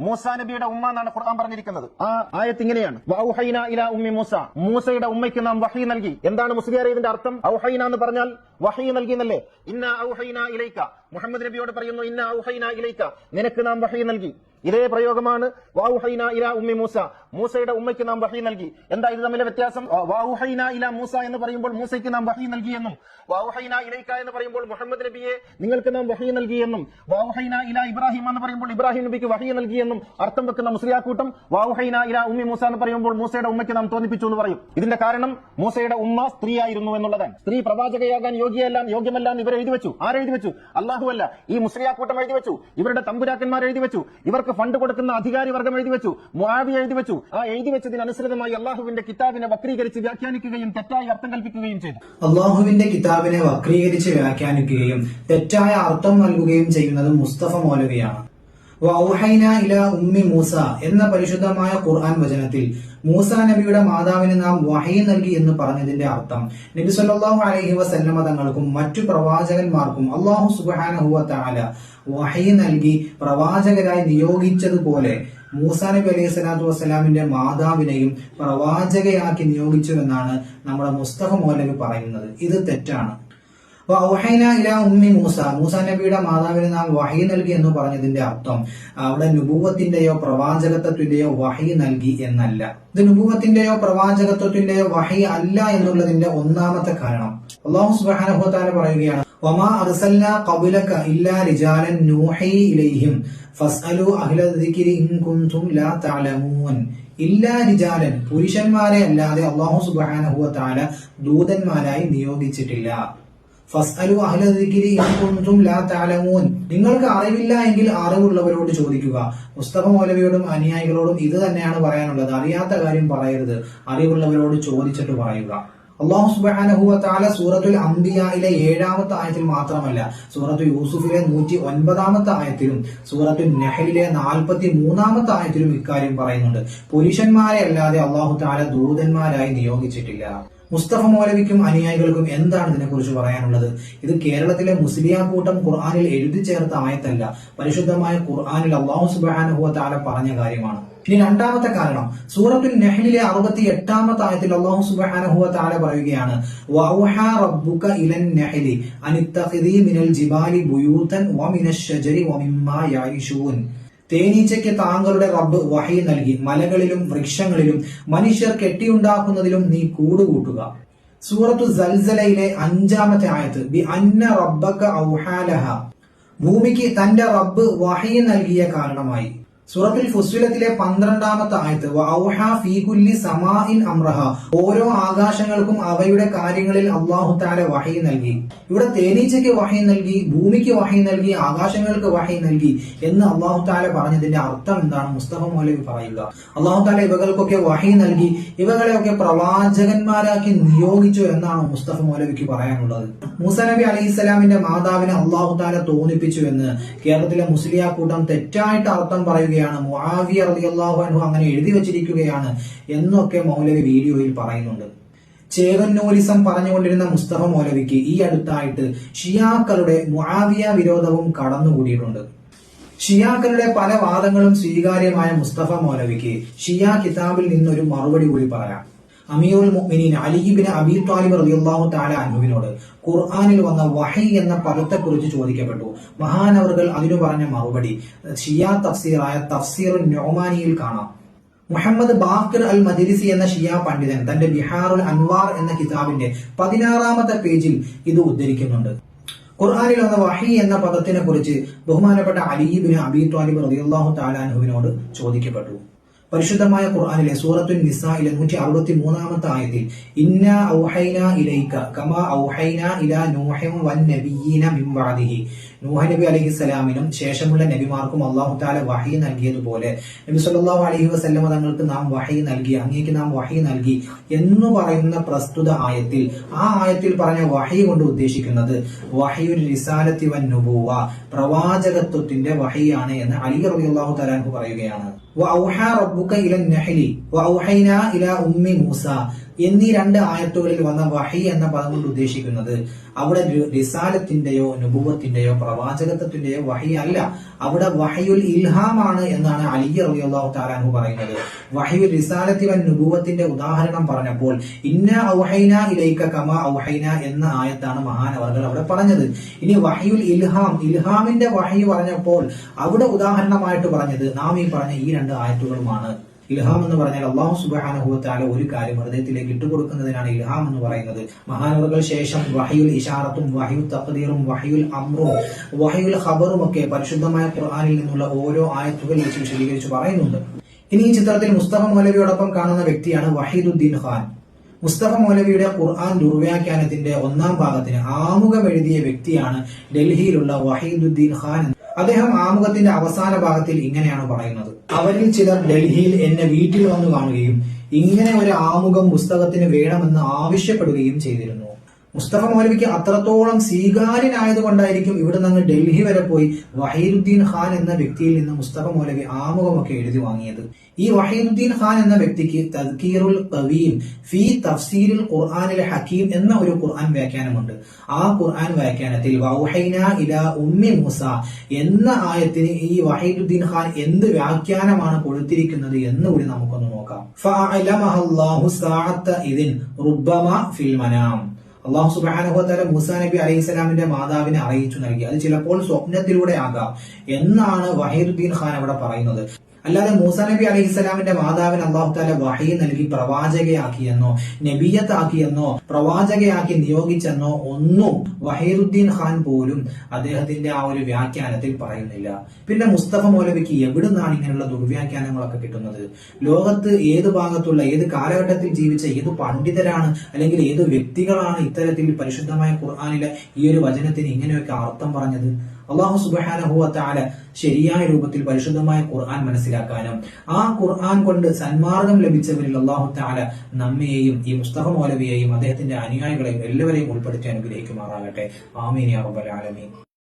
മൂസ നബിയുടെ ഉമ്മ എന്നാണ് ഖുർആൻ പറഞ്ഞിരിക്കുന്നത്. ആ ആയത്ത് ഇങ്ങനെയാണ്. ഇല ഉമ്മി മൂസ. മൂസയുടെ ഉമ്മയ്ക്ക് നാം വഹി നൽകി. എന്താണ് മുസ്ലിയാരെ അർത്ഥം? ഔഹൈന എന്ന് പറഞ്ഞാൽ വഹി നൽകി എന്നല്ലേ ഇന്ന ഔഹൈന ഇലൈക്ക മുഹമ്മദ് നബിയോട് പറയുന്നു ഇന്ന ഔഹൈന ഇലൈക്ക നിനക്ക് നാം വഹി നൽകി. ഇതേ പ്രയോഗമാണ് വാഹുഹൈന ഇല ഉമ്മി മൂസ. മൂസയുടെ ഉമ്മയ്ക്ക് നാം വഹി നൽകി. എന്താ ഇത് തമ്മിലെ വ്യത്യാസം? വാഹുഹൈന ഇല മൂസ എന്ന് പറയുമ്പോൾ മൂസയ്ക്ക് നാം വഹി നൽകിയെന്നും വാഹുഹൈന ഇലൈക്ക എന്ന് പറയുമ്പോൾ മുഹമ്മദ് നബിയെ നിങ്ങൾക്ക് നാം വഹി നൽകിയെന്നും വാഹുഹൈന ഇല ഇബ്രാഹിം എന്ന് പറയുമ്പോൾ ഇബ്രാഹിം നബിക്ക് വഹി നൽകിയെന്നും അർത്ഥം വെക്കുന്ന മുസ്ലിയാക്കൂട്ടം വാഹുഹൈന ഇല ഉമ്മി മൂസ എന്ന് പറയുമ്പോൾ മൂസയുടെ ഉമ്മയ്ക്ക് നാം തോന്നിപ്പിച്ചു എന്ന് പറയും. ഇതിന്റെ കാരണം മൂസയുടെ ഉമ്മ സ്ത്രീയായിരുന്നു എന്നുള്ളതാണ്. സ്ത്രീ പ്രവാചകയാകാൻ യോഗ്യയല്ല യോഗ്യമല്ല ഇവർ എഴുതി വെച്ചു. ആരെഴുതി വെച്ചു? അല്ലാഹു അല്ല ഈ മുസ്ലിയാക്കൂട്ടം എഴുതി വെച്ചു. ഇവരുടെ തമ്പുരാക്കന്മാർ എഴുതി വെച്ചു. ഇവർക്ക് ഫണ്ട് കൊടുക്കുന്ന അധികാരി വർഗം എഴുതി വെച്ചു. മുആവി എഴുതി വെച്ചു. ആ എഴുതി വെച്ചതിനനുസൃതമായി അള്ളാഹുവിന്റെ കിതാബിനെ വക്രീകരിച്ച് വ്യാഖ്യാനിക്കുകയും തെറ്റായി അർത്ഥം കൽപ്പിക്കുകയും ചെയ്തു. അള്ളാഹുവിന്റെ കിതാബിനെ വക്രീകരിച്ച് വ്യാഖ്യാനിക്കുകയും തെറ്റായ അർത്ഥം നൽകുകയും ചെയ്യുന്നത് മുസ്തഫ മൗലവിയാണ്. ഉമ്മി മൂസ എന്ന പരിശുദ്ധമായ ഖുർആൻ വചനത്തിൽ മൂസ നബിയുടെ മാതാവിന് നാം വഹൈ നൽകി എന്ന് പറഞ്ഞതിന്റെ അർത്ഥം. നബി സല്ലാഹു അലഹി വസല്ലമ തങ്ങൾക്കും മറ്റു പ്രവാചകന്മാർക്കും അള്ളാഹു സുബ്ഹാനഹു വ തആല നൽകി പ്രവാചകരായി നിയോഗിച്ചതുപോലെ മൂസ നബി അലൈഹി സ്വലാത്തു വസ്സലാമിന്റെ മാതാവിനെയും പ്രവാചകയാക്കി നിയോഗിച്ചു എന്നാണ് നമ്മുടെ മുസ്തഫ മോലവി പറയുന്നത്. ഇത് തെറ്റാണ്. വൗഹൈന മൂസ. മൂസ നബിയുടെ മാതാവിന് നാം വഹി നൽകി എന്ന് പറഞ്ഞതിന്റെ അർത്ഥം അവിടെ നുപൂവത്തിന്റെയോ പ്രവാചകത്വത്തിന്റെയോ വഹി നൽകി എന്നല്ല. ഇത് നുപൂവത്തിന്റെയോ പ്രവാചകത്വത്തിന്റെയോ വഹി അല്ല എന്നുള്ളതിന്റെ ഒന്നാമത്തെ കാരണം. അള്ളാഹു സുബ്ഹാനഹു വതആല പറയുകയാണ് വമാ അർസൽനാ ഖബലക ഇല്ലാ റിജാലൻ നൂഹി ഇലൈഹിം ഫസ്അലു അഹ്ല ഇൻ ഇല്ലാ റിജാലൻ പുരുഷന്മാരെ അല്ലാതെ അള്ളാഹു സുബ്ഹാനഹു വതആല ദൂതന്മാരായി നിയോഗിച്ചിട്ടില്ല. ഫസ്അലു അഹ്ല ദിക്രി ഇൻ ലാ തഅലമൂൻ. നിങ്ങൾക്ക് അറിവില്ല എങ്കിൽ അറിവുള്ളവരോട് ചോദിക്കുക. മുസ്തഫ മൗലവിയോടും അനുയായികളോടും ഇത് തന്നെയാണ് പറയാനുള്ളത്. അറിയാത്ത കാര്യം പറയരുത്. അറിവുള്ളവരോട് ചോദിച്ചിട്ട് പറയുക. അള്ളാഹു സുബ്ഹാനഹു താല സൂറത്തുൽ അംബിയയിലെ ഏഴാമത്തെ ആയത്തിൽ മാത്രമല്ല സൂറത്തു യൂസുഫിലെ നൂറ്റി ഒൻപതാമത്തെ ആയത്തിലും സൂറത്തു നെഹലിലെ നാൽപ്പത്തി മൂന്നാമത്തെ ആയത്തിലും ഇക്കാര്യം പറയുന്നുണ്ട്. പുരുഷന്മാരെ അല്ലാതെ അള്ളാഹു താല ദൂതന്മാരായി നിയോഗിച്ചിട്ടില്ല. മുസ്തഫ മൗലവിക്കും അനുയായികൾക്കും എന്താണ് ഇതിനെക്കുറിച്ച് പറയാനുള്ളത്? ഇത് കേരളത്തിലെ മുസ്ലിയാ കൂട്ടം ഖുർആാനിൽ എഴുതി ചേർത്ത ആയത്തല്ല. പരിശുദ്ധമായ ഖുർആാനിൽ അള്ളാഹു സുബാനുഹുവ പറഞ്ഞ കാര്യമാണ്. ഇനി രണ്ടാമത്തെ കാരണം. സൂറത്തുൽ നെഹ്ലിലെ അറുപത്തി എട്ടാമത്തെ ആയത്തിൽ അള്ളാഹു സുബാനഹുവ താല പറയുകയാണ് മിനൽ ജിബാലി വ യഈശൂൻ തേനീച്ചയ്ക്ക് താങ്കളുടെ റബ്ബ് വഹി നൽകി. മലകളിലും വൃക്ഷങ്ങളിലും മനുഷ്യർ കെട്ടിയുണ്ടാക്കുന്നതിലും നീ കൂടുകൂട്ടുക. സൂറത്തു സൽസലയിലെ അഞ്ചാമത്തെ ആയത്ത് ബി അന്ന റബ്ബക ഔഹാലഹ. ഭൂമിക്ക് തന്റെ റബ്ബ് വഹി നൽകിയ കാരണമായി. സൂറത്തുൽ ഫുസ്വിലത്തിലെ പന്ത്രണ്ടാമത്തെ ആയത്ത് വൗഹ ഫീ കുല്ലി സമാഇൻ അംറഹ. ഓരോ ആകാശങ്ങൾക്കും അവയുടെ കാര്യങ്ങളിൽ അള്ളാഹു താല വഹി നൽകി. ഇവിടെ തേനീച്ചയ്ക്ക് വഹി നൽകി ഭൂമിക്ക് വഹി നൽകി ആകാശങ്ങൾക്ക് വഹി നൽകി എന്ന് അള്ളാഹു താല പറഞ്ഞതിന്റെ അർത്ഥം എന്താണ്? മുസ്തഫ മൗലവി പറയുക. അള്ളാഹു താല ഇവകൾക്കൊക്കെ വഹി നൽകി ഇവകളെയൊക്കെ പ്രവാചകന്മാരാക്കി നിയോഗിച്ചു എന്നാണ് മുസ്തഫ മൗലവിക്ക് പറയാനുള്ളത്. മൂസ നബി അലൈഹി സ്വലാമിന്റെ മാതാവിനെ അള്ളാഹു താല തോന്നിപ്പിച്ചു എന്ന് കേരളത്തിലെ മുസ്ലിയാ കൂട്ടം തെറ്റായിട്ട് അർത്ഥം പറയുകയാണ് മുആവിയ റളിയല്ലാഹു അൻഹു അങ്ങനെ എഴുതി വച്ചിരിക്കുകയാണ് എന്നൊക്കെ മൗലവി വീഡിയോയിൽ പറയുന്നുണ്ട്. ചേകന്നൂരിസം പറഞ്ഞുകൊണ്ടിരുന്ന മുസ്തഫ മൗലവിക്ക് ഈ അടുത്തായിട്ട് ഷിയാക്കളുടെ മുആവിയ വിരോധവും കടന്നുകൂടിയിട്ടുണ്ട്. ഷിയാക്കളുടെ പല വാദങ്ങളും സ്വീകാര്യമായ മുസ്തഫ മൗലവിക്ക് ഷിയാ കിതാബിൽ നിന്നൊരു മറുപടി കൂടി പറയാം. അമീറുൽ മുഅ്മിനീൻ അലിബിൻ അബി താലിബ് റളിയല്ലാഹു തആല അൻഹുവിനോട് ഖുർആനിൽ വന്ന വഹി എന്ന പദത്തെക്കുറിച്ച് ചോദിക്കപ്പെട്ടു. മഹാനവറുകൾ അതിനു പറഞ്ഞ മറുപടി ഷിയ തഫ്സീറായ തഫ്സീർ നൊമാനിയിൽ കാണാം. മുഹമ്മദ് ബാക്കിർ അൽ മദിരിസി എന്ന ഷിയ പണ്ഡിതൻ തന്റെ ബിഹാറുൽ അൻവാർ എന്ന കിതാബിന്റെ പതിനാറാമത്തെ പേജിൽ ഇത് ഉദ്ധരിക്കുന്നുണ്ട്. ഖുർആാനിൽ വന്ന വഹി എന്ന പദത്തിനെ കുറിച്ച് ബഹുമാനപ്പെട്ട അലീബിന് അബി ത്വാലിബ് റളിയല്ലാഹു താലാൻഹുവിനോട് ചോദിക്കപ്പെട്ടു. പരിശുദ്ധമായ ഖുർആാനിലെ സൂറത്തുൻ നിസായിലെ നൂറ്റി അറുപത്തി മൂന്നാമത്തെ ആയത്തിൽ ഇന്ന ഔഹൈന ഇലൈക കമാ ഔഹൈന ഇലാ നൂഹിം വൻ നബിയീന മിൻ ബഅദിഹി. നൂഹ് നബി അലൈഹി സ്വലാമിനും ശേഷമുള്ള നബിമാർക്കും അള്ളാഹു താല വഹി നൽകിയതുപോലെ. നബി സല്ലല്ലാഹു അലഹി വസ്ലമ തങ്ങൾക്ക് നാം വഹി നൽകി അങ്ങേക്ക് നാം വഹി നൽകി എന്ന് പറയുന്ന പ്രസ്തുത ആയത്തിൽ ആ ആയത്തിൽ പറഞ്ഞ വഹി കൊണ്ട് ഉദ്ദേശിക്കുന്നത് വഹിയുൽ പ്രവാചകത്വത്തിന്റെ വഹിയാണ് എന്ന് അലി റബി അള്ളാഹു തആലാഹു പറയുകയാണ്. എന്നീ രണ്ട് ആയത്തുകളിൽ വന്ന വഹി എന്ന പദം കൊണ്ട് ഉദ്ദേശിക്കുന്നത് അവിടെ റിസാലത്തിന്റെയോ നുബുവത്തിന്റെയോ പ്രവാചകത്വത്തിന്റെയോ വഹി അല്ല. അവിടെ വഹയുൽ ഇൽഹാമാണ് എന്നാണ് അലി റളിയല്ലാഹു താലാഹു പറയുന്നത്. വഹയുൽ റിസാലത്തി വൻ നുബുവത്തിന്റെ ഉദാഹരണം പറഞ്ഞപ്പോൾ ഇന്ന ഔഹൈന ഇലൈക്ക കമ ഔഹൈന എന്ന ആയത്താണ് മഹാനവർകൾ അവിടെ പറഞ്ഞത്. ഇനി വഹയുൽ ഇൽഹാം ഇൽഹാമിന്റെ വഹി പറഞ്ഞപ്പോൾ അവിടെ ഉദാഹരണമായിട്ട് പറഞ്ഞത് നാം ഈ പറഞ്ഞ ഈ രണ്ട് ആയത്തുകളുമാണ്. ഇൽഹാം എന്ന് പറഞ്ഞാൽ അള്ളാഹു സുബാനുഭവത്താല ഒരു കാര്യം ഹൃദയത്തിലേക്ക് ഇട്ടുകൊടുക്കുന്നതിനാണ് ഇൽഹാം എന്ന് പറയുന്നത്. മഹാനവറുകൾ ശേഷം വഹയുൽ ഇഷാറത്തും വഹയുൽ തഖദീറും വഹയുൽ അമ്രും വഹയുൽ ഖബറും ഒക്കെ പരിശുദ്ധമായ ഖുർആാനിൽ നിന്നുള്ള ഓരോ ആയത്തുകൾ വെച്ച് വിശദീകരിച്ച് പറയുന്നുണ്ട്. ഇനി ഈ ചിത്രത്തിൽ മുസ്തഫ മൗലവിയോടൊപ്പം കാണുന്ന വ്യക്തിയാണ് വഹീദുദ്ദീൻ ഖാൻ. മുസ്തഫ മൗലവിയുടെ ഖുർആൻ ദുർവ്യാഖ്യാനത്തിന്റെ ഒന്നാം ഭാഗത്തിന് ആമുഖം എഴുതിയ വ്യക്തിയാണ് ഡൽഹിയിലുള്ള വഹീദുദ്ദീൻ ഖാൻ അദ്ദേഹം ആമുഖത്തിന്റെ അവസാന ഭാഗത്തിൽ ഇങ്ങനെയാണ് പറയുന്നത്. അവരിൽ ചിലർ ഡൽഹിയിൽ എന്നെ വീട്ടിൽ വന്നു കാണുകയും ഇങ്ങനെ ഒരു ആമുഖം പുസ്തകത്തിന് വേണമെന്ന് ആവശ്യപ്പെടുകയും ചെയ്തിരുന്നു. മുസ്തഫ മൗലവിക്ക് അത്രത്തോളം സ്വീകാര്യനായതുകൊണ്ടായിരിക്കും ഇവിടെ നിന്ന് ഡൽഹി വരെ പോയി വഹീദുദ്ദീൻ ഖാൻ എന്ന വ്യക്തിയിൽ നിന്ന് മുസ്തഫ മൗലവി ആമുഖമൊക്കെ എഴുതി വാങ്ങിയത്. ഈ വഹീദുദ്ദീൻ ഖാൻ എന്ന വ്യക്തിക്ക് തദ്കീറുൽ കവീം ഫി തഫ്സീരുൽ ഖുർആാനിൽ ഹക്കീം എന്ന ഒരു ഖുർആൻ വ്യാഖ്യാനമുണ്ട്. ആ ഖുർആൻ വ്യാഖ്യാനത്തിൽ വൗഹൈന ഇല ഉമ്മി മൂസ എന്ന ആയത്തിന് ഈ വഹീദുദ്ദീൻ ഖാൻ എന്ത് വ്യാഖ്യാനമാണ് കൊടുത്തിരിക്കുന്നത് എന്ന് കൂടി നമുക്കൊന്ന് നോക്കാം. അള്ളാഹു സുബാനുഭവത്തല മൂസ നബി അലൈഹി സ്വലാമിന്റെ മാതാവിനെ അറിയിച്ചു നൽകി. അത് ചിലപ്പോൾ സ്വപ്നത്തിലൂടെ ആകാം എന്നാണ് വഹീദുദ്ദീൻ ഖാൻ അവിടെ പറയുന്നത്. അല്ലാതെ മൂസ നബി അലൈഹി അലൈഹിസ്സലാമിന്റെ മാതാവിന് അള്ളാഹു താല വഹി നൽകി പ്രവാചകയാക്കിയെന്നോ നബിയത്താക്കിയെന്നോ പ്രവാചകയാക്കി നിയോഗിച്ചെന്നോ ഒന്നും വഹീറുദ്ദീൻ ഖാൻ പോലും അദ്ദേഹത്തിന്റെ ആ ഒരു വ്യാഖ്യാനത്തിൽ പറയുന്നില്ല. പിന്നെ മുസ്തഫ മൗലവിക്ക് എവിടുന്നാണ് ഇങ്ങനെയുള്ള ദുർവ്യാഖ്യാനങ്ങളൊക്കെ കിട്ടുന്നത്? ലോകത്ത് ഏത് ഭാഗത്തുള്ള ഏത് കാലഘട്ടത്തിൽ ജീവിച്ച ഏത് പണ്ഡിതരാണ് അല്ലെങ്കിൽ ഏത് വ്യക്തികളാണ് ഇത്തരത്തിൽ പരിശുദ്ധമായ ഖുർആാനിലെ ഈ ഒരു വചനത്തിന് ഇങ്ങനെയൊക്കെ അർത്ഥം പറഞ്ഞത്? അള്ളാഹു സുബാനഹുവത്താല ശരിയായ രൂപത്തിൽ പരിശുദ്ധമായ ഖുർആൻ മനസ്സിലാക്കാനും ആ ഖുർആൻ കൊണ്ട് സന്മാർഗം ലഭിച്ചവരിൽ അള്ളാഹു താല നമ്മയെയും ഈ മുസ്തഫ മൗലവിയെയും അദ്ദേഹത്തിന്റെ അനുയായികളെയും എല്ലാവരെയും ഉൾപ്പെടുത്തി അനുഗ്രഹിക്കുമാറാകട്ടെ. ആമീൻ